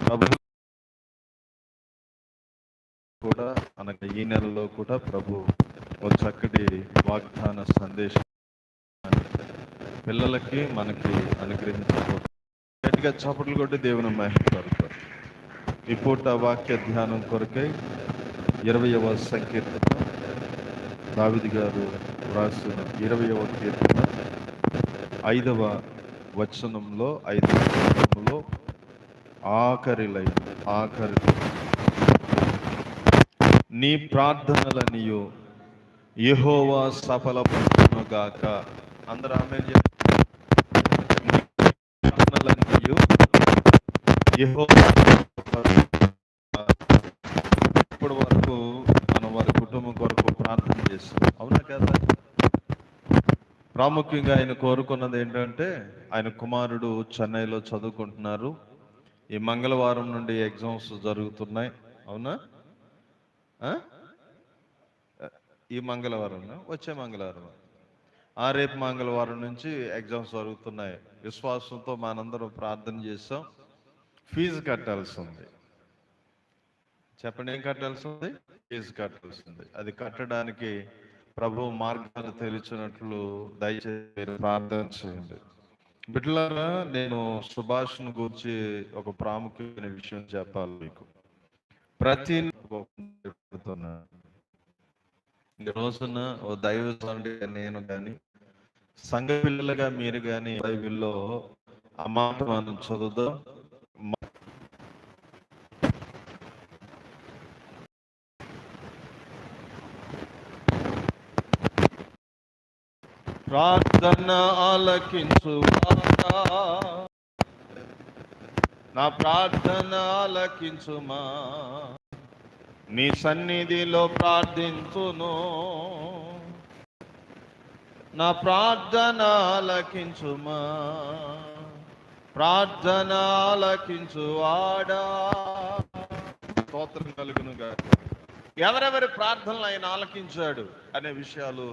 ప్రభు కూడా అనగా ఈ నెలలో కూడా ప్రభు ఒక చక్కటి వాగ్దాన సందేశం. పిల్లలకి మనకి అనుగ్రహించబోతున్నారు గట్టిగా చప్పట్లు కొట్టి దేవుని మహిళపడతారు ఈ పూట వాక్య ధ్యానం కొరకై ఇరవయవ సంకీర్తన దావిది గారు రాసిన ఇరవయవ కీర్తన ఐదవ వచనంలో ఐదు వచనంలో ఆఖరి లైన్ ఆఖరి నీ ప్రార్థనలనియు యెహోవా సఫలపరచునుగాక. అందరూ ఆమె ప్రార్థనలనియు యెహోవా ఇప్పటి వరకు మనం వారి కుటుంబం కొరకు ప్రార్థన చేస్తాం అవునా కదా? ప్రాముఖ్యంగా ఆయన కోరుకున్నది ఏంటంటే ఆయన కుమారుడు చెన్నైలో చదువుకుంటున్నారు. ఈ మంగళవారం నుండి ఎగ్జామ్స్ జరుగుతున్నాయి. అవునా? ఈ మంగళవారం వచ్చే మంగళవారం. ఆ రేపు మంగళవారం నుంచి ఎగ్జామ్స్ జరుగుతున్నాయి. విశ్వాసంతో మనందరం ప్రార్థన చేస్తాం ఫీజు కట్టాల్సి ఉంది చెప్పండి ఏం కట్టాల్సి ఉంది ఫీజు కట్టాల్సి ఉంది అది కట్టడానికి ప్రభు మార్గాలు తెలిసినట్లు దయచేసి ప్రార్థన చేయండి. బిడ్డలారా నేను సుభాష్ను గురించి ఒక ప్రాముఖ్యమైన విషయం చెప్పాలి మీకు. ప్రతి ఈ రోజున ఓ దైవ నేను కానీ సంఘ పిల్లలుగా మీరు కానీ బైబిల్లో ఆ మాట మనం చదువుదాం. ప్రార్థన ఆలకించు నా ప్రార్థన ఆలకించుమా నీ సన్నిధిలో ప్రార్థించును. నా ప్రార్థన ఆలకించుమా ప్రార్థన ఆలకించు ఆడా స్తోత్రం కలుగును గారు ఎవరెవరి ప్రార్థనలు ఆయన ఆలకించాడు అనే విషయాలు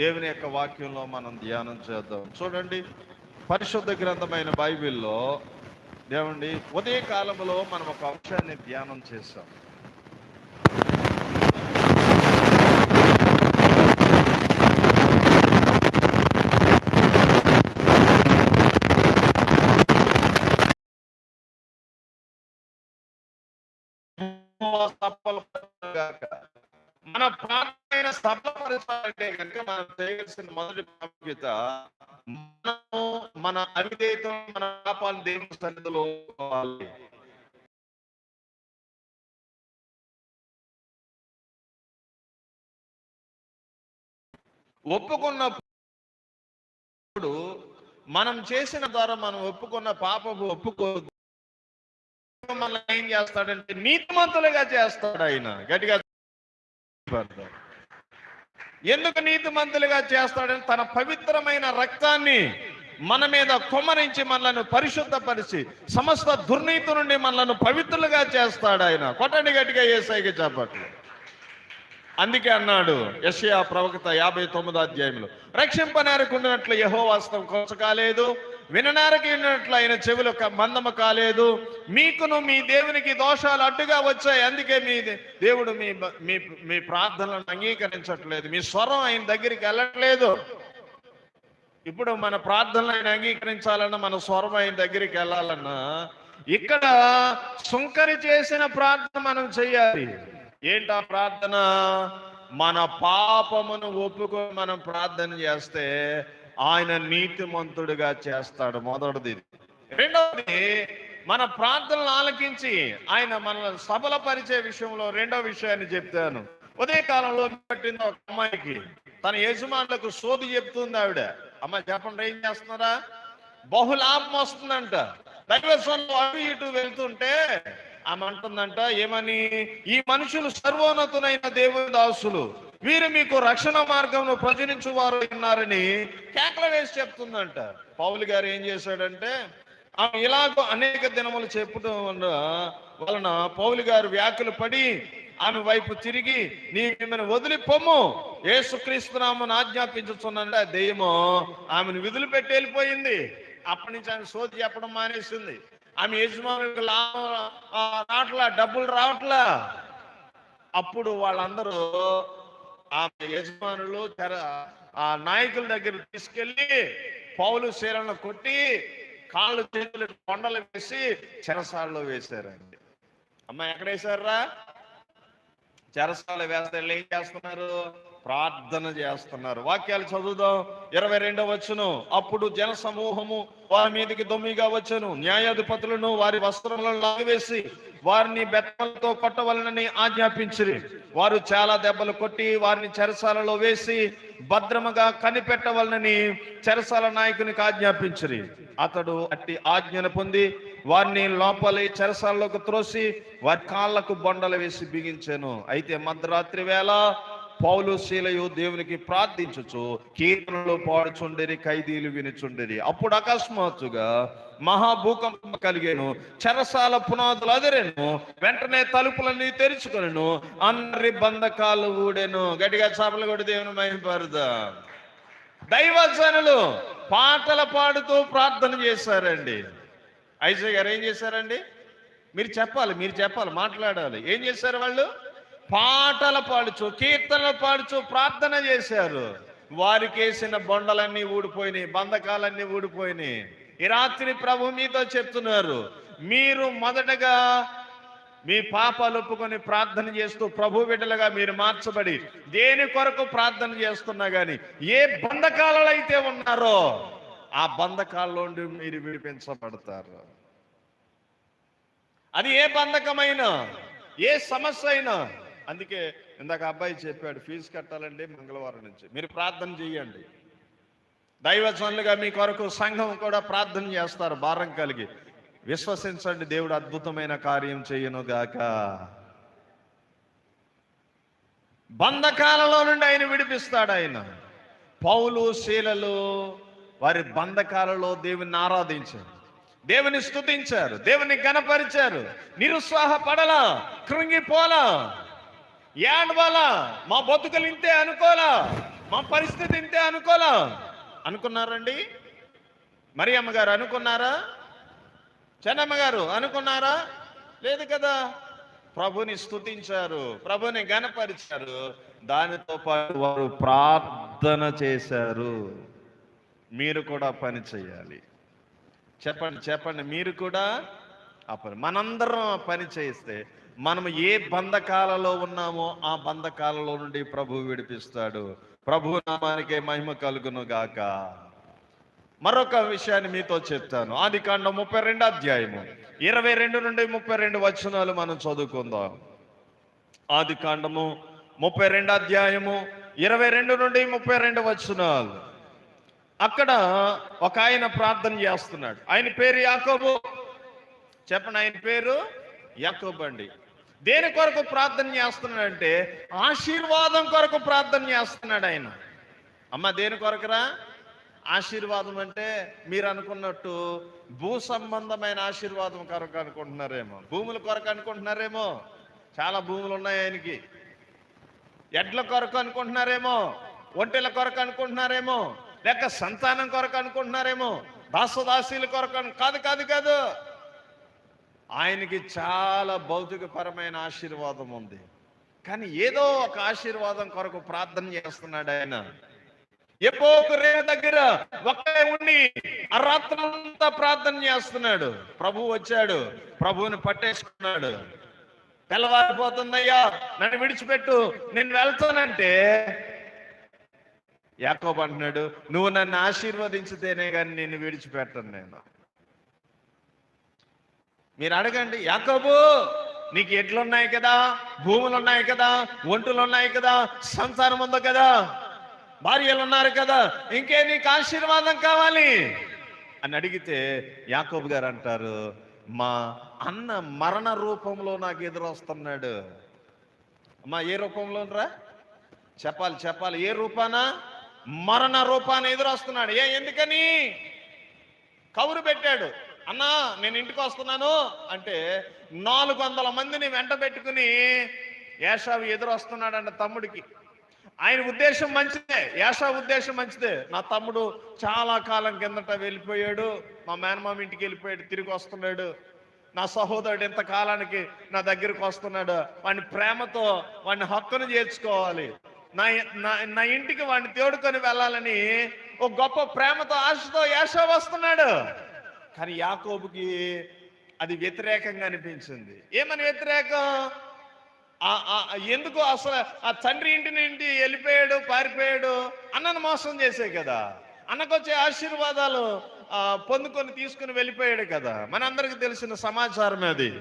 దేవుని యొక్క వాక్యంలో మనం ధ్యానం చేద్దాం. చూడండి పరిశుద్ధ గ్రంథమైన బైబిల్లో దేవుండి ఉదయ కాలంలో మనం ఒక అంశాన్ని ధ్యానం చేస్తాం మన మన సభ సఫలపరచాలంటే కనుక మనం చేయవలసిన మొదటి ప్రాముఖ్యత మనము మన అవిధేయత మన పాపాలను దేవుని సన్నిధిలో ఒప్పుకున్నప్పుడు మనం చేసిన ద్వారా మనం ఒప్పుకున్న పాపపు ఒప్పుకో మనల్ని ఏం చేస్తాడంటే నీతిమంతులుగా చేస్తాడు ఆయన. గట్టిగా చెప్పండి. ఎందుకు నీతిమంతులుగా చేస్తాడని తన పవిత్రమైన రక్తాన్ని మన మీద కొమ్మరించి మనలను పరిశుద్ధపరిచి సమస్త దుర్నీతి నుండి మనలను పవిత్రులుగా చేస్తాడు ఆయన. కొట్టండి గట్టిగా ఏసైకి చెప్పట్లు. అందుకే అన్నాడు యషయా ప్రవక్త యాభై తొమ్మిదో అధ్యాయంలో రక్షింపనేరకుండినట్లు యహో వాస్తవం కొనసకాలేదు విననారకినట్లు ఆయన చెవులు మందము కాలేదు. మీకును మీ దేవునికి దోషాలు అడ్డుగా వచ్చాయి. అందుకే మీ దేవుడు మీ మీ మీ ప్రార్థనలను అంగీకరించట్లేదు. మీ స్వరం ఆయన దగ్గరికి వెళ్ళట్లేదు. ఇప్పుడు మన ప్రార్థనలు ఆయన అంగీకరించాలన్నా మన స్వరం ఆయన దగ్గరికి వెళ్ళాలన్నా ఇక్కడ సుంకరి చేసిన ప్రార్థన మనం చెయ్యాలి. ఏంటా ప్రార్థన? మన పాపమును ఒప్పుకొని మనం ప్రార్థన చేస్తే ఆయన నీతిమంతుడిగా చేస్తాడు. మొదటిది. రెండవది మన ప్రార్థనలు ఆలకించి ఆయన మనల్ని సఫలపరిచే విషయంలో రెండో విషయాన్ని చెప్తాను ఉదయకాలంలో పట్టింది ఒక అమ్మాయికి తన యజమానులకు సోది చెప్తుంది ఆవిడ. అమ్మ చెప్పండి ఏం చేస్తున్నారా? బహులాభం వస్తుందంట. దైవస్వంలో అటు ఇటు వెళ్తుంటే ఆమె అంటుందంట ఏమని? ఈ మనుషులు సర్వోన్నతునైన దేవుని దాసులు. వీరు మీకు రక్షణ మార్గంలో ప్రచురించు వారు ఉన్నారని కేకల వేసి చెప్తుందంట. పౌలు గారు ఏం చేశాడంటే ఆమె ఇలాగో అనేక దినములు చెప్పడం వలన వలన పౌలు గారు వ్యాఖ్యలు పడి ఆమె వైపు తిరిగి నీ ఈమెను వదిలిపోము ఏసుక్రీస్తు నామను ఆజ్ఞాపించుతున్నానంటే ఆ దెయ్యము ఆమెను విధులు పెట్టి వెళ్ళిపోయింది. అప్పటి నుంచి ఆమె సోది చెప్పడం మానేసింది. ఆమె యజమానులకు లాభం రావట్లా డబ్బులు రావట్లా. అప్పుడు వాళ్ళందరూ ఆమె యజమానులు ఆ నాయకుల దగ్గర తీసుకెళ్ళి పౌలు శీలను కొట్టి కాళ్ళు చేతులు కొండలు వేసి చెరసాలలో వేశారండి. అమ్మ ఎక్కడ వేశారా చెరసాల వేస్తే ఏం చేస్తున్నారు? ప్రార్థన చేస్తున్నారు. వాక్యాలు చదువుదాం. ఇరవై రెండవ వచ్చును అప్పుడు జన సమూహము వారి మీదకి దొమ్మిగా వచ్చును. న్యాయాధిపతులను వారి వస్త్రములను లాగివేసి వారిని బెత్తలతో కొట్టవలనని ఆజ్ఞాపించిరి. వారు చాలా దెబ్బలు కొట్టి వారిని చెరసాలలో వేసి భద్రముగా కనిపెట్టవలనని చెరసాల నాయకునికి ఆజ్ఞాపించిరి. అతడు అట్టి ఆజ్ఞను పొంది వారిని లోపలి చెరసాలలోకి త్రోసి వారి కాళ్ళకు బొండలు వేసి బిగించాను. అయితే మధ్యరాత్రి వేళ పౌలు శీలయు దేవునికి ప్రార్థించుచు కీర్తనలు పాడుచుండేరి ఖైదీలు వినుచుండేరి. అప్పుడు అకస్మాత్తుగా మహాభూకంపం కలిగాను చెరసాల పునాదులు అదిరేను వెంటనే తలుపులన్నీ తెరుచుకునేను అందరి బంధకాలు ఊడెను. గట్టిగా చేపలు కూడా దేవుని మహిమపరుదా దైవజనులు పాటలు పాడుతూ ప్రార్థన చేశారండి. ఐజే గారు ఏం చేశారండి? మీరు చెప్పాలి మీరు చెప్పాలి మాట్లాడాలి. ఏం చేశారు వాళ్ళు? పాటలు పాడుచు కీర్తనలు పాడుచు ప్రార్థన చేశారు. వారికి వేసిన బొండలన్నీ ఊడిపోయినాయి బంధకాలన్నీ ఊడిపోయినాయి. ఈ రాత్రి ప్రభు మీతో చెప్తున్నారు మీరు మొదటగా మీ పాపాలు ఒప్పుకొని ప్రార్థన చేస్తూ ప్రభు బిడ్డలుగా మీరు మార్చబడి దేని కొరకు ప్రార్థన చేస్తున్నా కానీ ఏ బంధకాలలో అయితే ఉన్నారో ఆ బంధకాల్లో మీరు విడిపించబడతారు. అది ఏ బంధకమైనా ఏ సమస్య అయినా అందుకే ఇందాక అబ్బాయి చెప్పాడు ఫీజు కట్టాలండి మంగళవారం నుంచి. మీరు ప్రార్థన చేయండి. దైవజనులుగా మీ కొరకు సంఘం కూడా ప్రార్థన చేస్తారు భారం కలిగి. విశ్వసించండి దేవుడు అద్భుతమైన కార్యం చేయను గాక బంధకాలలో నుండి ఆయన విడిపిస్తాడు ఆయన. పౌలు శీలలు వారి బంధకాలలో దేవుని ఆరాధించారు. దేవుని స్థుతించారు దేవుని గణపరిచారు నిరుత్సాహపడలా కృంగిపోలా. ఏడవాలా మా బతుకులు ఇంతే అనుకోలా మా పరిస్థితి ఇంతే అనుకోలా అనుకున్నారండి? మరి అమ్మగారు అనుకున్నారా? చెన్నమ్మ గారు అనుకున్నారా? లేదు కదా. ప్రభుని స్తుతించారు ప్రభుని గణపరిచారు దానితో పాటు వారు ప్రార్థన చేశారు. మీరు కూడా పని చేయాలి. చెప్పండి చెప్పండి. మీరు కూడా ఆ పని మనందరం పని చేస్తే మనం ఏ బంధకాలలో ఉన్నామో ఆ బంధకాలలో నుండి ప్రభు విడిపిస్తాడు. ప్రభు నామానికే మహిమ కలుగును గాక. మరొక విషయాన్ని మీతో చెప్తాను. ఆది కాండ ముప్పై రెండు అధ్యాయము. ఇరవై రెండు నుండి ముప్పై రెండు వచనాలు మనం చదువుకుందాం. ఆది కాండము ముప్పై రెండు అధ్యాయము ఇరవై రెండు నుండి ముప్పై రెండు వచనాలు. అక్కడ ఒక ఆయన ప్రార్థన చేస్తున్నాడు. ఆయన పేరు యాకోబు. చెప్పండి ఆయన పేరు యాకోబు అండి. దేని కొరకు ప్రార్థన చేస్తున్నాడంటే ఆశీర్వాదం కొరకు ప్రార్థన చేస్తున్నాడు ఆయన. అమ్మ దేని కొరకురా? ఆశీర్వాదం అంటే మీరు అనుకున్నట్టు భూ సంబంధమైన ఆశీర్వాదం కొరకు అనుకుంటున్నారేమో. భూముల కొరకు అనుకుంటున్నారేమో. చాలా భూములు ఉన్నాయి ఆయనకి. ఎడ్ల కొరకు అనుకుంటున్నారేమో. ఒంటెల కొరకు అనుకుంటున్నారేమో. లేక సంతానం కొరకు అనుకుంటున్నారేమో. దాసదాసీల కొరకు కాదు కాదు కాదు. ఆయనకి చాలా భౌతికపరమైన ఆశీర్వాదం ఉంది. కానీ ఏదో ఒక ఆశీర్వాదం కొరకు ప్రార్థన చేస్తున్నాడు ఆయన. ఎపోకు రేవ దగ్గర ఒకే ఉండి ఆ రాత్రంతా ప్రార్థన చేస్తున్నాడు. ప్రభు వచ్చాడు. ప్రభువుని పట్టేసుకున్నాడు. తెల్లవారిపోతుందయ్యా నన్ను విడిచిపెట్టు నేను వెళ్తానంటే యాకోబు అంటున్నాడు నువ్వు నన్ను ఆశీర్వదించితేనే కానీ నేను విడిచిపెట్టను నేను. మీరు అడగండి యాకోబు నీకు ఎడ్లు ఉన్నాయి కదా భూములు ఉన్నాయి కదా ఒంటులు ఉన్నాయి కదా సంసారం ఉంది కదా భార్యలు ఉన్నారు కదా ఇంకే నీకు ఆశీర్వాదం కావాలి? అని అడిగితే యాకోబు గారు అంటారు మా అన్న మరణ రూపంలో నాకు ఎదురొస్తున్నాడు. అమ్మా ఏ రూపంలో రా చెప్పాలి చెప్పాలి. ఏ రూపాన? మరణ రూపాన ఎదురొస్తున్నాడు. ఏ ఎందుకని? కౌరు పెట్టాడు. అన్నా నేను ఇంటికి వస్తున్నాను అంటే నాలుగు వందల మందిని వెంట పెట్టుకుని ఏషావు ఎదురొస్తున్నాడంట తమ్ముడికి. ఆయన ఉద్దేశం మంచిదే యాషా ఉద్దేశం మంచిదే. నా తమ్ముడు చాలా కాలం కిందట వెళ్ళిపోయాడు మా మేనమామ ఇంటికి వెళ్ళిపోయాడు తిరిగి వస్తున్నాడు. నా సహోదరుడు ఇంత కాలానికి నా దగ్గరికి వస్తున్నాడు. వాడిని ప్రేమతో వాడిని హక్కును చేర్చుకోవాలి. నా నా నా ఇంటికి వాడిని తేడుకొని వెళ్ళాలని ఒక గొప్ప ప్రేమతో ఆశతో యాషా వస్తున్నాడు. కానీ యాకోబుకి అది వ్యతిరేకంగా అనిపించింది. ఏమని వ్యతిరేకం? ఎందుకు అసలు ఆ తండ్రి ఇంటి నుండి వెళ్ళిపోయాడు పారిపోయాడు అన్నను మోసం చేసే కదా. అన్నకొచ్చే ఆశీర్వాదాలు పొందుకొని తీసుకుని వెళ్ళిపోయాడు కదా. మనందరికి తెలిసిన సమాచారం అది.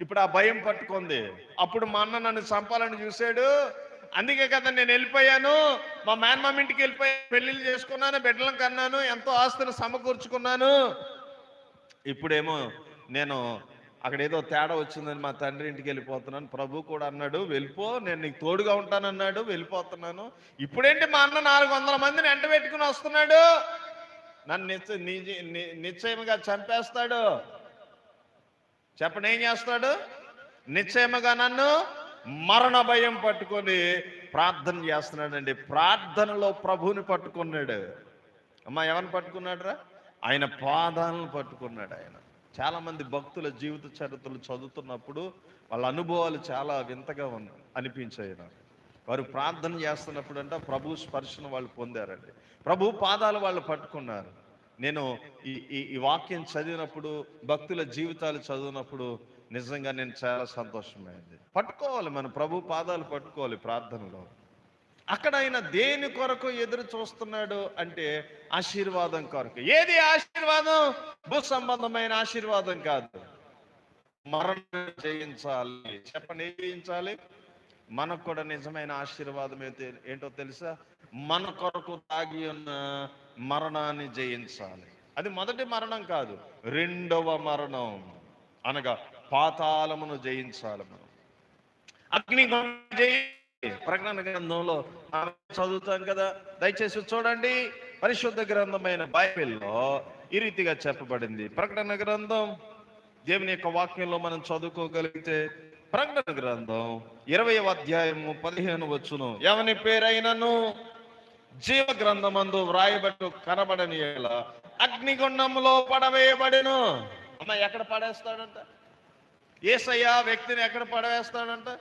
ఇప్పుడు ఆ భయం పట్టుకుంది. అప్పుడు మా అన్న నన్ను చంపాలని చూశాడు. అందుకే కదా నేను వెళ్ళిపోయాను. మా మేనమామ ఇంటికి వెళ్ళిపోయి పెళ్ళిళ్ళు చేసుకున్నాను బిడ్డలను కన్నాను ఎంతో ఆస్తులు సమకూర్చుకున్నాను. ఇప్పుడేమో నేను అక్కడ ఏదో తేడా వచ్చిందని మా తండ్రి ఇంటికి వెళ్ళిపోతున్నాను. ప్రభు కూడా అన్నాడు వెళ్ళిపో నేను నీకు తోడుగా ఉంటానన్నాడు వెళ్ళిపోతున్నాను. ఇప్పుడేంటి మా అన్న నాలుగు వందల మందిని ఎంట పెట్టుకుని వస్తున్నాడు? నన్ను నిశ్చ ని- నిశ్చయముగా చంపేస్తాడు. చెప్పండి ఏం చేస్తాడు? నిశ్చయముగా నన్ను మరణ భయం పట్టుకొని ప్రార్థన చేస్తున్నాడండి. ప్రార్థనలో ప్రభువుని పట్టుకున్నాడు. అమ్మ ఎవరిని పట్టుకున్నాడురా? ఆయన పాదాలను పట్టుకున్నాడు ఆయన. చాలామంది భక్తుల జీవిత చరిత్రలు చదువుతున్నప్పుడు వాళ్ళ అనుభవాలు చాలా వింతగా ఉన్న అనిపించాయి నాకు. వారు ప్రార్థన చేస్తున్నప్పుడు అంట ప్రభు స్పర్శను వాళ్ళు పొందారండి. ప్రభు పాదాలు వాళ్ళు పట్టుకున్నారు. నేను ఈ ఈ ఈ వాక్యం చదివినప్పుడు భక్తుల జీవితాలు చదివినప్పుడు నిజంగా నేను చాలా సంతోషమైంది. పట్టుకోవాలి మన ప్రభు పాదాలు పట్టుకోవాలి ప్రార్థనలో. అక్కడ ఆయన దేని కొరకు ఎదురు చూస్తున్నాడు అంటే ఆశీర్వాదం కొరకు. ఏది ఆశీర్వాదం? భూ సంబంధమైన ఆశీర్వాదం కాదు. మరణం జయించాలి చెప్పని చేయించాలి జయించాలి? మనకు కూడా నిజమైన ఆశీర్వాదం అయితే ఏంటో తెలుసా? మన కొరకు తాగి ఉన్న మరణాన్ని జయించాలి. అది మొదటి మరణం కాదు రెండవ మరణం అనగా పాతాళమును జయించాలి మనం. అగ్ని ప్రకటన గ్రంథంలో చదువుతాం కదా. దయచేసి చూడండి. పరిశుద్ధ గ్రంథమైన బైబిల్లో ఈ రీతిగా చెప్పబడింది. ప్రకటన గ్రంథం దేవుని యొక్క వాక్యంలో మనం చదువుకోగలిగితే ప్రకటన గ్రంథం ఇరవై అధ్యాయము పదిహేను వచ్చును. ఎవని పేరైనను? జీవ గ్రంథమందు వ్రాయబట్టు కనబడని ఎలా అగ్నిగుండంలో పడవేయబడిను. అమ్మ ఎక్కడ పడేస్తాడంట? ఏసయ్య వ్యక్తిని ఎక్కడ పడవేస్తాడంట?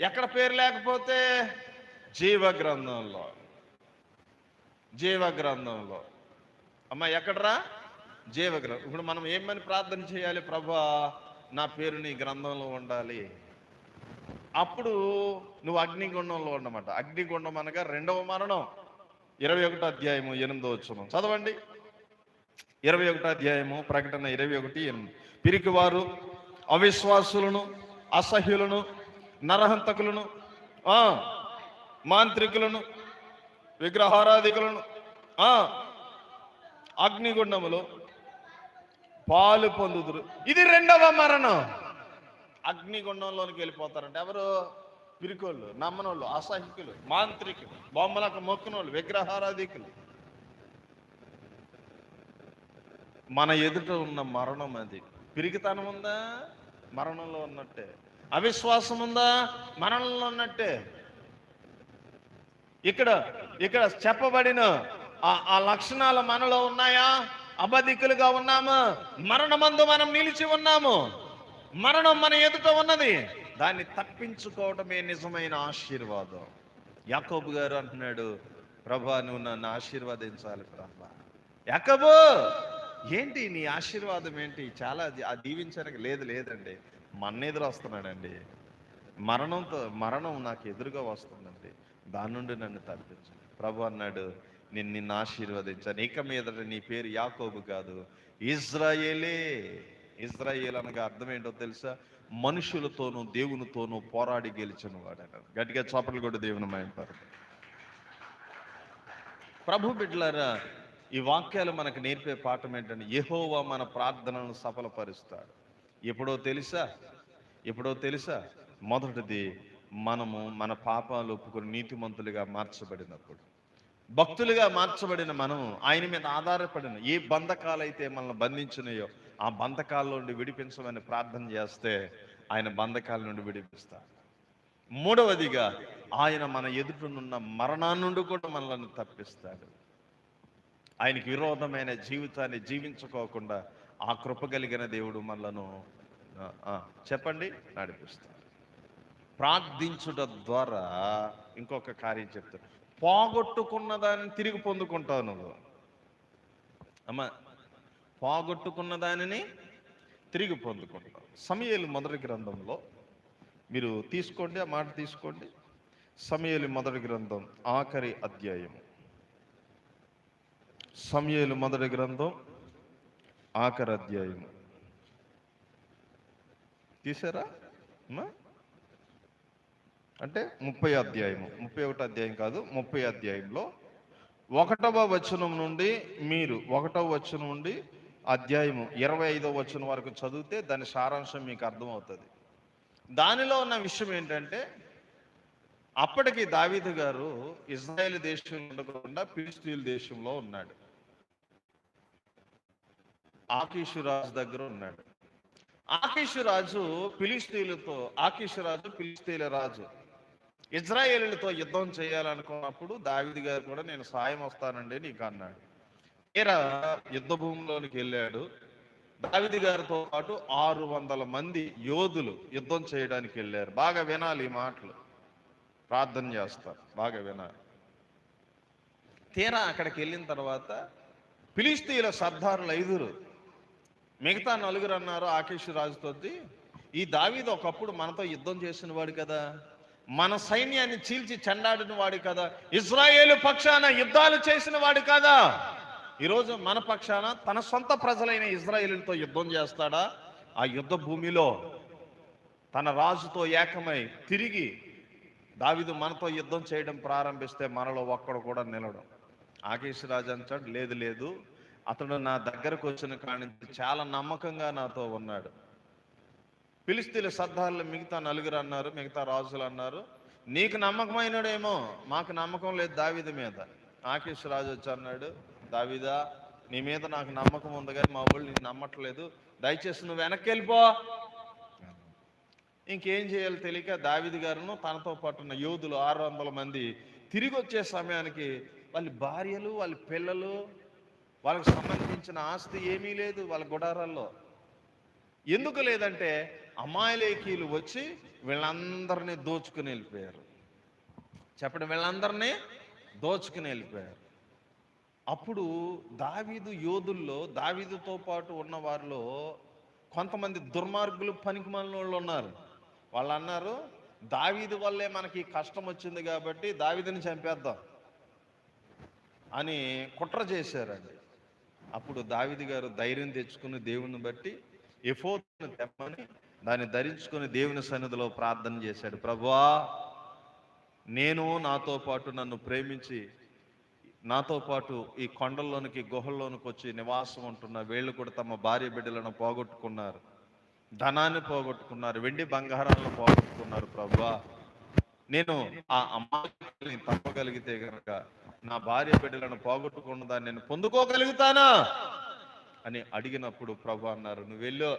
ఎక్కడ పేరు లేకపోతే జీవ గ్రంథంలో జీవ గ్రంథంలో అమ్మ ఎక్కడరా? జీవ గ్రంథం ఇప్పుడు మనం ఏమని ప్రార్థన చేయాలి? ప్రభా నా పేరు నీ గ్రంథంలో ఉండాలి. అప్పుడు నువ్వు అగ్నిగుండంలో ఉండమాట. అగ్నిగుండం అనగా రెండవ మరణం. ఇరవై ఒకటో అధ్యాయము ఎనిమిదో వచ్చును చదవండి. ఇరవై ఒకటో అధ్యాయము ప్రకటన ఇరవై ఒకటి ఎనిమిది. పిరికివారు అవిశ్వాసులను అసహ్యులను నరహంతకులను మాంత్రికులను విగ్రహారాధికులను ఆ, అగ్నిగుండములో పాలు పొందుదురు. ఇది రెండవ మరణం. అగ్నిగుండంలోనికి వెళ్ళిపోతారంటే. ఎవరు? పిరికోళ్ళు నమ్మనోళ్ళు అసహికులు మాంత్రికులు బొమ్మలకు మొక్కునోళ్ళు విగ్రహారాధికులు. మన ఎదుట ఉన్న మరణం అది. పిరికితనం ఉందా? మరణంలో ఉన్నట్టే. అవిశ్వాసం ఉందా మరణంలో ఉన్నట్టే. ఇక్కడ ఇక్కడ చెప్పబడిన ఆ ఆ లక్షణాలు మనలో ఉన్నాయా? అబధికులుగా ఉన్నాము. మరణమందు మనం నిలిచి ఉన్నాము. మరణం మన ఎదుట ఉన్నది. దాన్ని తప్పించుకోవటమే నిజమైన ఆశీర్వాదం. యాకోబు గారు అంటున్నాడు ప్రభా నువ్వు నన్ను ఆశీర్వదించాలి ప్రభా. యాకబు! ఏంటి నీ ఆశీర్వాదం ఏంటి? చాలా ఆ దీవించడానికి లేదు లేదండి. మన ఎదురు వస్తున్నాడండి మరణంతో మరణం నాకు ఎదురుగా వస్తుందండి. దాని నుండి నన్ను తప్పించు ప్రభు అన్నాడు నేను నిన్ను ఆశీర్వదించాను. ఇక మీదట నీ పేరు యాకోబు కాదు ఇజ్రాయేలే. ఇజ్రాయేల్ అనగా అర్థం ఏంటో తెలుసా? మనుషులతోనూ దేవునితోనూ పోరాడి గెలిచిన వాడు గట్టిగా చోపలు కూడా దేవుని మాయంటారు ప్రభు బిడ్డలారా ఈ వాక్యాలు మనకు నేర్పే పాఠం ఏంటంటే యహోవా మన ప్రార్థనను సఫలపరుస్తాడు. ఎప్పుడో తెలుసా? ఎప్పుడో తెలుసా? మొదటిది మనము మన పాపాలు ఒప్పుకుని నీతిమంతులుగా మార్చబడినప్పుడు. భక్తులుగా మార్చబడిన మనం ఆయన మీద ఆధారపడిన ఏ బంధకాలు అయితే మనల్ని బంధించినాయో ఆ బంధకాల నుండి విడిపించమని ప్రార్థన చేస్తే ఆయన బంధకాల నుండి విడిపిస్తాడు. మూడవదిగా ఆయన మన ఎదుటనున్న మరణాన్ని నుండి కూడా మనల్ని తప్పిస్తాడు. ఆయనకి విరోధమైన జీవితాన్ని జీవించుకోకుండా ఆ కృప కలిగిన దేవుడు మనలను చెప్పండి నడిపిస్తాడు. ప్రార్థించుట ద్వారా ఇంకొక కార్యం చెప్తాడు. పోగొట్టుకున్న దాన్ని తిరిగి పొందుకుంటావు నువ్వు. అమ్మ పోగొట్టుకున్న దానిని తిరిగి పొందుకుంటావు. సమయలు మొదటి గ్రంథంలో మీరు తీసుకోండి ఆ మాట తీసుకోండి. సమయలు మొదటి గ్రంథం ఆఖరి అధ్యాయము. సమయలు మొదటి గ్రంథం ఆఖరి అధ్యాయం తీసారా? అంటే ముప్పై అధ్యాయము. ముప్పై ఒకటి అధ్యాయం కాదు ముప్పై అధ్యాయంలో ఒకటవ వచనం నుండి మీరు ఒకటవ వచనం నుండి అధ్యాయము ఇరవై ఐదవ వచనం వరకు చదివితే దాని సారాంశం మీకు అర్థమవుతుంది. దానిలో ఉన్న విషయం ఏంటంటే అప్పటికి దావీదు గారు ఇజ్రాయెల్ దేశం ఉండకుండా ఫిలిస్తీన్ దేశంలో ఉన్నాడు. ఆకీషు రాజు దగ్గర ఉన్నాడు. ఆకీషు రాజు ఫిలిస్తీన్లతో పిలిస్తీల రాజు ఇజ్రాయేలీలతో రాజు. యుద్ధం చేయాలనుకున్నప్పుడు దావిది గారు కూడా నేను సాయం వస్తానండి నీకు అన్నాడు. తీరా యుద్ధ భూమిలోనికి వెళ్ళాడు. దావిది గారితో పాటు ఆరు వందల మంది యోధులు యుద్ధం చేయడానికి వెళ్ళారు. బాగా వినాలి ఈ మాటలు. ప్రార్థన చేస్తారు. బాగా వినాలి. తీరా అక్కడికి వెళ్ళిన తర్వాత పిలిస్తీల సర్దారులు ఐదురు మిగతా నలుగురు అన్నారు ఆకేష్ రాజుతోటి ఈ దావీదు ఒకప్పుడు మనతో యుద్ధం చేసిన వాడు కదా. మన సైన్యాన్ని చీల్చి చెండాడిన వాడు కదా. ఇజ్రాయేలు పక్షాన యుద్ధాలు చేసిన వాడు కదా. ఈరోజు మన పక్షాన తన సొంత ప్రజలైన ఇజ్రాయేలుతో యుద్ధం చేస్తాడా? ఆ యుద్ధ భూమిలో తన రాజుతో ఏకమై తిరిగి దావిదు మనతో యుద్ధం చేయడం ప్రారంభిస్తే మనలో ఒక్కడు కూడా నిలడం ఆకేష్ రాజు అంటాడు లేదు లేదు అతడు నా దగ్గరకు వచ్చిన కాడి నుంచి చాలా నమ్మకంగా నాతో ఉన్నాడు. పిలిస్తీల సర్దార్లు మిగతా నలుగురు అన్నారు మిగతా రాజులు అన్నారు నీకు నమ్మకమైనడేమో మాకు నమ్మకం లేదు దావిద మీద. ఆకేష్ రాజు వచ్చి అన్నాడు దావిద నీ మీద నాకు నమ్మకం ఉంది కానీ మా వాళ్ళు నేను నమ్మట్లేదు. దయచేసి నువ్వు వెనక్కి వెళ్ళిపో. ఇంకేం చేయాలో తెలియక దావిది గారును తనతో పాటు ఉన్న యోధులు ఆరు వందల మంది తిరిగి వచ్చే సమయానికి వాళ్ళ భార్యలు వాళ్ళ పిల్లలు వాళ్ళకి సంబంధించిన ఆస్తి ఏమీ లేదు వాళ్ళ గుడారాల్లో. ఎందుకు లేదంటే అమాయలేకీలు వచ్చి వీళ్ళందరినీ దోచుకుని వెళ్ళిపోయారు. చెప్పండి వీళ్ళందరినీ దోచుకుని వెళ్ళిపోయారు. అప్పుడు దావీదు యోధుల్లో దావీదుతో పాటు ఉన్న వారిలో కొంతమంది దుర్మార్గులు పనికి వాళ్ళు ఉన్నారు. వాళ్ళు అన్నారు దావీదు వల్లే మనకి కష్టం వచ్చింది కాబట్టి దావీదుని చంపేద్దాం అని కుట్ర చేశారండి. అప్పుడు దావిది గారు ధైర్యం తెచ్చుకుని దేవుని బట్టి ఎఫోను తెమ్మని దాన్ని ధరించుకొని దేవుని సన్నిధిలో ప్రార్థన చేశాడు. ప్రభువా నేను నాతో పాటు నన్ను ప్రేమించి నాతో పాటు ఈ కొండల్లోనికి గుహల్లోనికి వచ్చి నివాసం ఉంటున్న వీళ్ళు కూడా తమ భార్య బిడ్డలను పోగొట్టుకున్నారు. ధనాన్ని పోగొట్టుకున్నారు వెండి బంగారాలను పోగొట్టుకున్నారు ప్రభువా. నేను ఆ అమ్మాయిని తప్పగలిగితే కనుక నా భార్య బిడ్డలను పోగొట్టుకున్న దాన్ని నేను పొందుకోగలుగుతానా? అని అడిగినప్పుడు ప్రభు అన్నారు నువ్వు వెళ్ళు.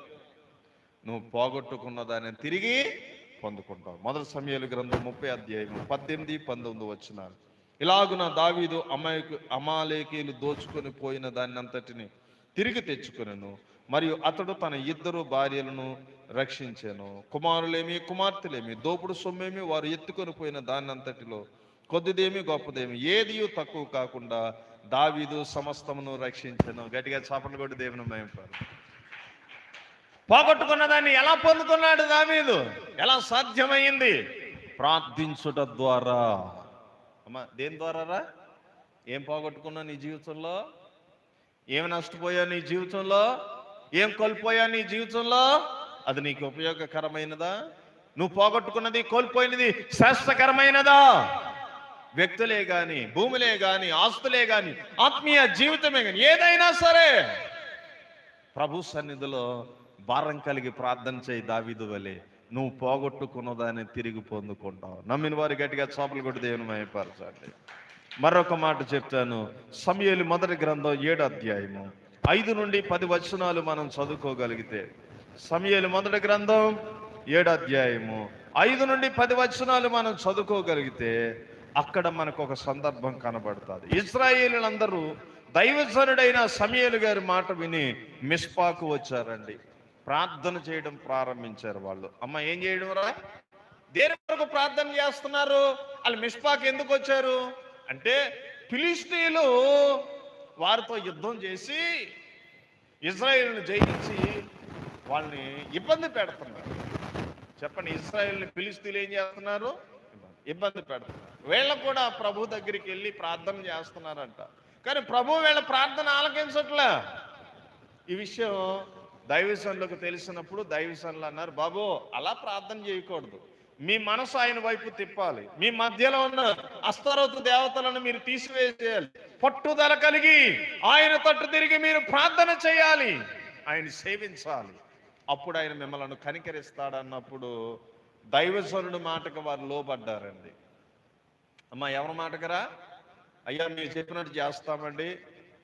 నువ్వు పోగొట్టుకున్న దాన్ని తిరిగి పొందుకుంటావు. మొదటి సమయాలు గ్రంథం ముప్పై అధ్యాయం పద్దెనిమిది పంతొమ్మిది వచ్చినారు ఇలాగున దావీదు అమాయకు అమాలేకీలు దోచుకొని పోయిన దాన్ని అంతటిని తిరిగి తెచ్చుకొనెను మరియు అతడు తన ఇద్దరు భార్యలను రక్షించాను. కుమారులేమి కుమార్తెలేమి దోపుడు సొమ్మేమి వారు ఎత్తుకొని పోయిన దాన్ని అంతటిలో కొద్దిదేమి గొప్పదేమి ఏది తక్కువ కాకుండా దావీదు సమస్తమును రక్షించను. గట్టిగా చాపలు కొట్టి దేవుని మయంపారు పోగొట్టుకున్న దాన్ని ఎలా పొందుకున్నాడు దావీదు? ఎలా సాధ్యమైంది? ప్రార్థించుట ద్వారా. అమ్మా దేని ద్వారారా? ఏం పోగొట్టుకున్నా నీ జీవితంలో? ఏం నష్టపోయా నీ జీవితంలో? ఏం కోల్పోయా నీ జీవితంలో? అది నీకు ఉపయోగకరమైనదా? నువ్వు పోగొట్టుకున్నది కోల్పోయినది శ్రేష్టకరమైనదా? వ్యక్తులే గాని భూములే గాని ఆస్తులే గాని ఆత్మీయ జీవితమే గాని ఏదైనా సరే ప్రభు సన్నిధిలో భారం కలిగి ప్రార్థన చేయి దావిదు వలె. నువ్వు పోగొట్టుకున్న దాన్ని తిరిగి పొందుకుంటావు. నమ్మిన వారు గట్టిగా చోపలు కొట్టి దేవుని మయపరచండి మరొక మాట చెప్తాను. సమయలు మొదటి గ్రంథం ఏడు అధ్యాయము. ఐదు నుండి పది వచనాలు మనం చదువుకోగలిగితే. సమయలు మొదటి గ్రంథం ఏడు అధ్యాయము. ఐదు నుండి పది వచనాలు మనం చదువుకోగలిగితే అక్కడ మనకు ఒక సందర్భం కనబడుతుంది. ఇజ్రాయేలీలందరూ దైవజనుడైన సమయలు గారి మాట విని మిస్పాకు వచ్చారండి. ప్రార్థన చేయడం ప్రారంభించారు వాళ్ళు. అమ్మ ఏం చేయడం రా? దేని వరకు ప్రార్థన చేస్తున్నారు? వాళ్ళు మిస్పాక్ ఎందుకు వచ్చారు? అంటే ఫిలిస్తీన్లు వారితో యుద్ధం చేసి ఇజ్రాయిల్ని జయించి వాళ్ళని ఇబ్బంది పెడుతున్నారు. చెప్పండి ఇజ్రాయిల్ని ఫిలిస్తీన్లు ఏం చేస్తున్నారు? ఇబ్బంది పెడతారు. వీళ్ళు కూడా ప్రభు దగ్గరికి వెళ్ళి ప్రార్థన చేస్తున్నారంట. కానీ ప్రభు వీళ్ళ ప్రార్థన ఆలకించట్లే. ఈ విషయం దైవసనులకు తెలిసినప్పుడు దైవసనులు అన్నారు బాబు అలా ప్రార్థన చేయకూడదు. మీ మనసు ఆయన వైపు తిప్పాలి. మీ మధ్యలో ఉన్న అస్తరోతు దేవతలను మీరు తీసివేసేయాలి. పట్టుదల కలిగి ఆయన తట్టు తిరిగి మీరు ప్రార్థన చేయాలి. ఆయన సేవించాలి. అప్పుడు ఆయన మిమ్మల్ని కనికరిస్తాడన్నప్పుడు దైవస్వరుడు మాటకు వారు లోబడ్డారండి. అమ్మా ఎవరి మాటకరా? అయ్యా మీరు చెప్పినట్టు చేస్తామండి.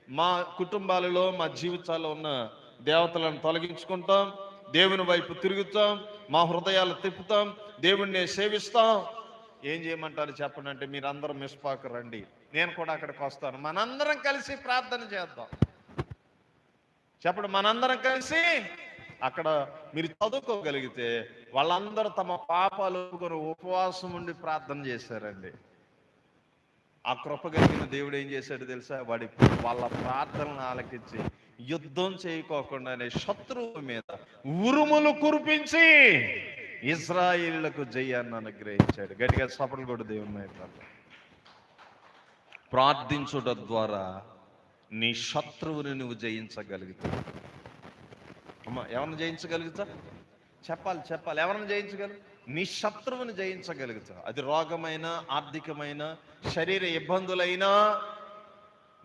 మా కుటుంబాలలో మా జీవితాల్లో ఉన్న దేవతలను తొలగించుకుంటాం దేవుని వైపు తిరుగుతాం మా హృదయాలు తిప్పుతాం దేవుణ్ణి సేవిస్తాం. ఏం చేయమంటారు చెప్పండి అంటే మీరందరూ మిస్పాకు రండి. నేను కూడా అక్కడికి వస్తాను. మనందరం కలిసి ప్రార్థన చేద్దాం. చెప్పండి మనందరం కలిసి అక్కడ మీరు చదువుకోగలిగితే వాళ్ళందరూ తమ పాపాలు ఒప్పుకొని ఉపవాసం ఉండి ప్రార్థన చేశారండి. ఆ కృప కలిగిన దేవుడు ఏం చేశాడు తెలుసా? వాడి వాళ్ళ ప్రార్థనలను ఆలకించి యుద్ధం చేయకోకుండానే శత్రువు మీద ఉరుములు కురిపించి ఇజ్రాయిళ్ళకు జయాన్ని అనుగ్రహించాడు. గట్టిగా సపలు కూడా దేవుని మీద. ప్రార్థించుట ద్వారా నీ శత్రువుని నువ్వు జయించగలుగుతావు అమ్మా ఎవరిని జయించగలుగుతా? చెప్పాలి చెప్పాలి. ఎవరిని జయించగలరు నీ శత్రువుని జయించగలుగుతా. అది రోగమైన ఆర్థికమైన శరీర ఇబ్బందులైనా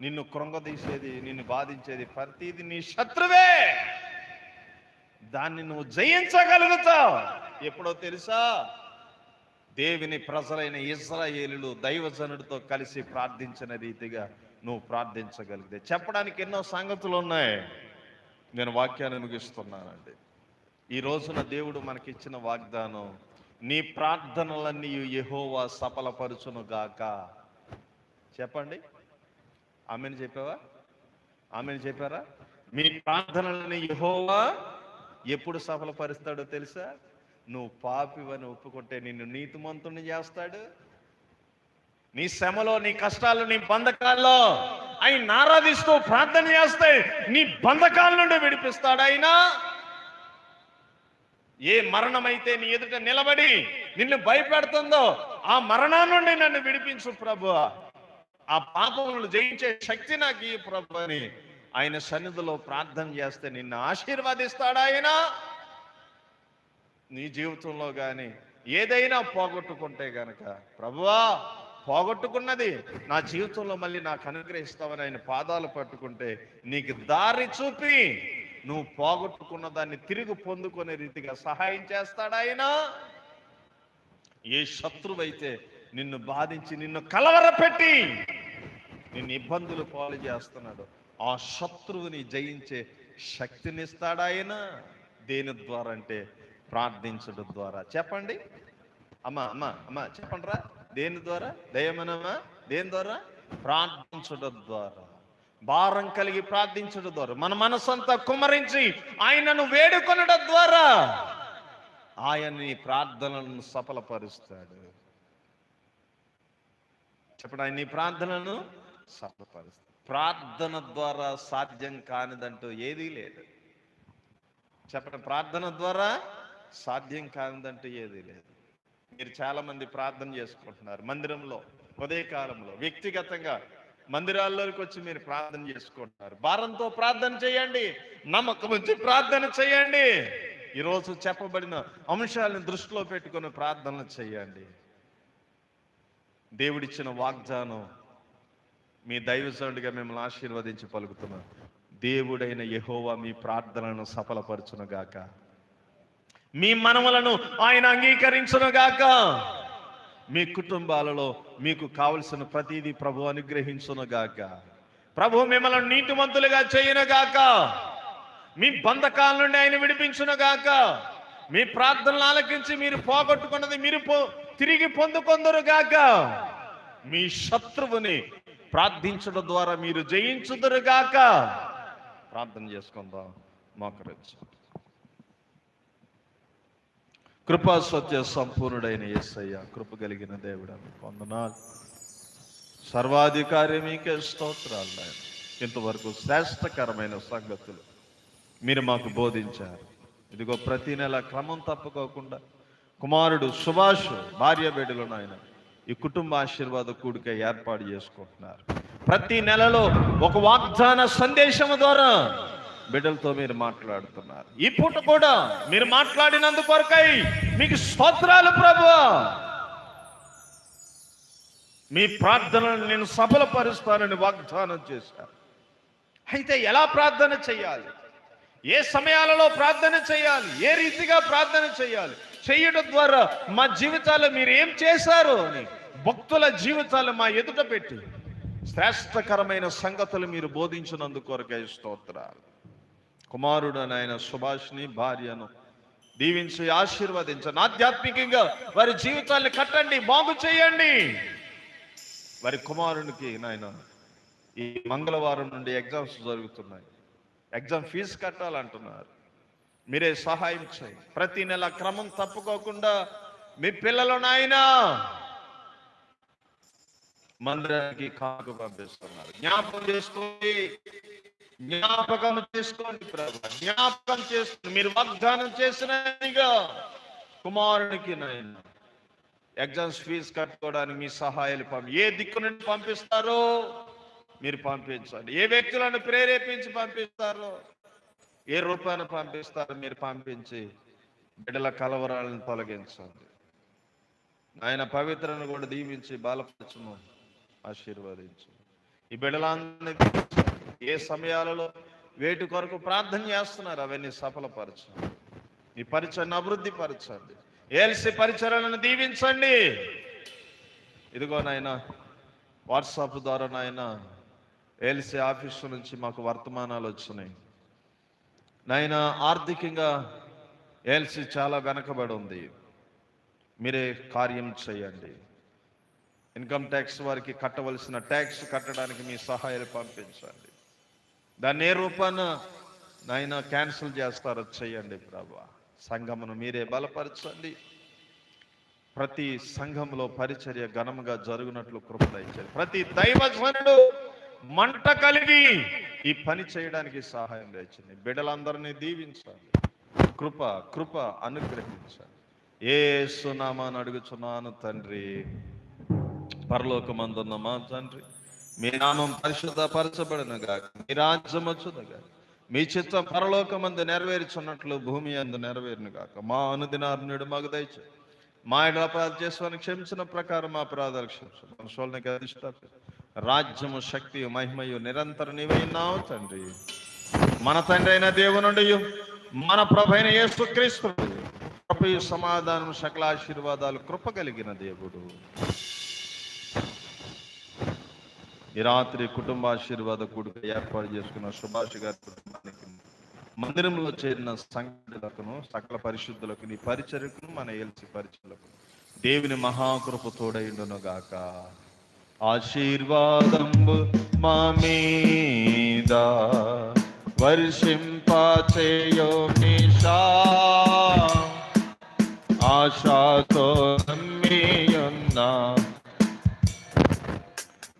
నిన్ను కృంగదీసేది నిన్ను బాధించేది ప్రతిది నీ శత్రువే. దాన్ని నువ్వు జయించగలుగుతావు ఎప్పుడో తెలుసా? దేవుని ప్రజలైన ఇజ్రాయేలులు దైవజనుడితో కలిసి ప్రార్థించిన రీతిగా నువ్వు ప్రార్థించగలిగితే. చెప్పడానికి ఎన్నో సంగతులు ఉన్నాయి. నేను వాక్యాన్ని ముగిస్తున్నానండి. ఈ రోజున దేవుడు మనకిచ్చిన వాగ్దానం నీ ప్రార్థనలన్నీ యహోవా సఫలపరుచును గాక. చెప్పండి. ఆమెను చెప్పావా? ఆమెను చెప్పారా? మీ ప్రార్థనలని యహోవా ఎప్పుడు సఫలపరుస్తాడో తెలుసా? నువ్వు పాపివని ఒప్పుకుంటే నిన్ను నీతిమంతుని చేస్తాడు. నీ శ్రమలో నీ కష్టాలు నీ బంధకాల్లో ఆయన ఆరాధిస్తూ ప్రార్థన చేస్తే నీ బంధకాల నుండి విడిపిస్తాడు ఆయన ఏ మరణమైతే నీ ఎదుట నిలబడి నిన్ను భయపెడుతుందో ఆ మరణం నుండి నన్ను విడిపించు ప్రభు. ఆ పాపములను జయించే శక్తి నాకు ఈ ప్రభు అని ఆయన సన్నిధిలో ప్రార్థన చేస్తే నిన్ను ఆశీర్వాదిస్తాడు ఆయన నీ జీవితంలో కానీ ఏదైనా పోగొట్టుకుంటే గనక ప్రభువా పోగొట్టుకున్నది. నా జీవితంలో మళ్ళీ నాకు అనుగ్రహిస్తావని ఆయన పాదాలు పట్టుకుంటే నీకు దారి చూపి నువ్వు పోగొట్టుకున్న దాన్ని తిరిగి పొందుకునే రీతిగా సహాయం చేస్తాడు ఆయన? ఏ శత్రువైతే నిన్ను బాధించి నిన్ను కలవరపెట్టి నిన్ను ఇబ్బందులు పాలు చేస్తున్నాడు ఆ శత్రువుని జయించే శక్తినిస్తాడు ఆయన? దేని ద్వారా అంటే ప్రార్థించడం ద్వారా. చెప్పండి. అమ్మా అమ్మా అమ్మా చెప్పండి రా దేని ద్వారా? దయమనమా? దేని ద్వారా? ప్రార్థించడం ద్వారా. భారం కలిగి ప్రార్థించడం ద్వారా. మన మనసంతా కుమరించి ఆయనను వేడుకొనడం ద్వారా ఆయన ప్రార్థనలను సఫలపరుస్తాడు. చెప్పండి ఆయన నీ ప్రార్థనలను సఫలపరుస్తాడు. ప్రార్థన ద్వారా సాధ్యం కానిదంటూ ఏదీ లేదు. చెప్పండి ప్రార్థన ద్వారా సాధ్యం కానిదంటూ ఏదీ లేదు. మీరు చాలా మంది ప్రార్థన చేసుకుంటున్నారు మందిరంలో ఉదయకాలంలో. వ్యక్తిగతంగా మందిరాల్లోకి వచ్చి మీరు ప్రార్థన చేసుకుంటున్నారు. భారంతో ప్రార్థన చేయండి నమ్మకం ఉంచి ప్రార్థన చేయండి. ఈరోజు చెప్పబడిన అంశాలను దృష్టిలో పెట్టుకొని ప్రార్థన చేయండి. దేవుడిచ్చిన వాగ్దానం మీ దైవజనుడిగా మిమ్మల్ని ఆశీర్వదించి పలుకుతున్నాం దేవుడైన యహోవా మీ ప్రార్థనను సఫలపరచును గాక మీ మనములను ఆయన అంగీకరించును గాక మీ కుటుంబాలలో మీకు కావలసిన ప్రతిదీ ప్రభు అనుగ్రహించును గాక ప్రభు మిమ్మల్ని నీతిమంతులుగా చేయను గాక మీ బంధకాల నుండి ఆయన విడిపించును గాక మీ ప్రార్థనలు ఆలకించి మీరు పోగొట్టుకున్నది మీరు పో- తిరిగి పొందుకొందరు గాక మీ శత్రువుని ప్రార్థించడం ద్వారా మీరు జయించుదురు గాక ప్రార్థన చేసుకుందాం. మోకరించు. కృపా సత్య సంపూర్ణుడైన ఏసయ్య కృప కలిగిన దేవుడు వందనాలు. సర్వాధికారి మీకే స్తోత్రాలు నాయన. ఇంతవరకు శ్రేష్టకరమైన సంగతులు మీరు మాకు బోధించారు. ఇదిగో ప్రతి నెల క్రమం తప్పుకోకుండా కుమారుడు సుభాష్ భార్య బిడ్డలు నాయన ఈ కుటుంబ ఆశీర్వాద కూడిక ఏర్పాటు చేసుకుంటున్నారు. ప్రతి నెలలో ఒక వాగ్దాన సందేశం ద్వారా బిడ్డలతో మీరు మాట్లాడుతున్నారు. ఈ పూట కూడా మీరు మాట్లాడినందుకు కొరకై మీకు స్తోత్రాలు ప్రభు మీ ప్రార్థనలు నేను సఫలపరుస్తానని వాగ్దానం చేశాను అయితే ఎలా ప్రార్థన చేయాలి? ఏ సమయాలలో ప్రార్థన చేయాలి? ఏ రీతిగా ప్రార్థన చేయాలి? చేయడం ద్వారా మా జీవితాలు మీరు ఏం చేశారు అని భక్తుల జీవితాలు మా ఎదుట పెట్టి శ్రేష్టకరమైన సంగతులు మీరు బోధించినందుకు కొరకే స్తోత్రాలు. కుమారుడు ఆయన సుభాష్ని భార్యను దీవించి ఆశీర్వదించండి ఆధ్యాత్మికంగా వారి జీవితాన్ని కట్టండి బాగు చేయండి. వారి కుమారునికి నాయన ఈ మంగళవారం నుండి ఎగ్జామ్స్ జరుగుతున్నాయి. ఎగ్జామ్ ఫీజు కట్టాలంటున్నారు. మీరే సహాయం చేయండి ప్రతి నెల క్రమం తప్పుకోకుండా మీ పిల్లలు నాయన మందిరానికి కాకు పంపిస్తున్నారు. జ్ఞాపకం చేసుకోండి. జ్ఞాపకం చేసుకోండి ప్రభు. జ్ఞాపకం చేసుకోండి మీరు వాగ్దానం చేసినగా కుమారునికి నాయన ఎగ్జామ్స్ ఫీజు కట్టుకోవడానికి మీ సహాయాలు పంపి ఏ దిక్కు నుండి పంపిస్తారో మీరు పంపించండి. ఏ వ్యక్తులను ప్రేరేపించి పంపిస్తారో ఏ రూపాన్ని పంపిస్తారో మీరు పంపించి బిడ్డల కలవరాలను తొలగించండి. ఆయన పవిత్రను కూడా దీవించి బలపరచును ఆశీర్వదించు ఈ బిడ్డలందరినీ ఏ సమయాలలో? వేటి కొరకు ప్రార్థన చేస్తున్నారు? అవన్నీ సఫలపరచండి. ఈ పరిచయను అభివృద్ధి పరచండి ఏల్సి పరిచయాలను దీవించండి. ఇదిగో నాయన వాట్సాప్ ద్వారా నాయన ఏల్సి ఆఫీసు నుంచి మాకు వర్తమానాలు వచ్చినాయి. నాయన ఆర్థికంగా ఏల్సి చాలా వెనకబడి ఉంది. మీరే కార్యం చేయండి. ఇన్కమ్ ట్యాక్స్ వారికి కట్టవలసిన ట్యాక్స్ కట్టడానికి మీ సహాయాలు పంపించండి. దాన్ని ఏ రూపాన నాయన క్యాన్సిల్ చేస్తారో చేయండి ప్రభా. సంఘమును మీరే బలపరచండి. ప్రతి సంఘంలో పరిచర్య ఘనముగా జరుగునట్లు కృప ప్రతి దైవజనుడు మంట కలిగి ఈ పని చేయడానికి సహాయం తెచ్చింది బిడ్డలందరినీ దీవించాలి కృప కృప అనుగ్రహించాలి ఏ సునామాని అడుగుచున్నాను తండ్రి. పరలోకమందున్న మా తండ్రి. మీ నామం పరిశుద్ధ గాక మీ రాజ్యం వచ్చునుగా మీ చిత్తం పరలోకమందు నెరవేర్చున్నట్లు భూమి అందు నెరవేరును గాక మా అనుదినార్ణుడు మాకు దయచే మా ఇంట్లో అపరాధ చేసుకొని క్షమించిన ప్రకారం మా అపరాధాలు క్షమించు. మనుషులకి రాజ్యము శక్తి మహిమయు నిరంతరం నీవైనావు తండ్రి. మన తండ్రి అయిన దేవునుండి మన ప్రభు అయిన యేసుక్రీస్తు సమాధానం సకల ఆశీర్వాదాలు కృప కలిగిన దేవుడు. ఈ రాత్రి కుటుంబ ఆశీర్వాద కూడిక ఏర్పాటు చేసుకున్న సుభాష్ గారి కుటుంబానికి మందిరంలో చేరిన సంఘటనకును సకల పరిశుద్ధులకు నీ పరిచర్యకును మన ఏల్సి పరిచయలకు దేవుని మహాకృప తోడైండును గాక. ఆశీర్వాదంబు మా మీద వర్షింపచేయో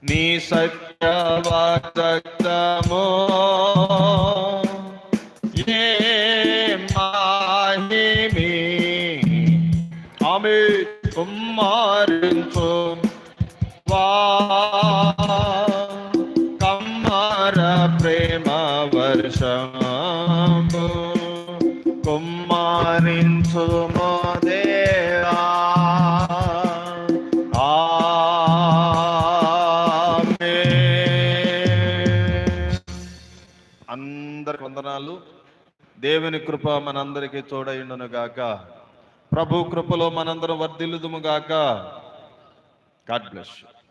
నీ సత్యవాక్తము ఏ మాహిమి ఆమె కుమారించు వా కమ్మర ప్రేమ వర్షము కుమారించు దేవా దేవుని కృప మనందరికీ తోడైండును గాక. ప్రభు కృపలో మనందరం వర్ధిల్లుదుము గాక. God bless you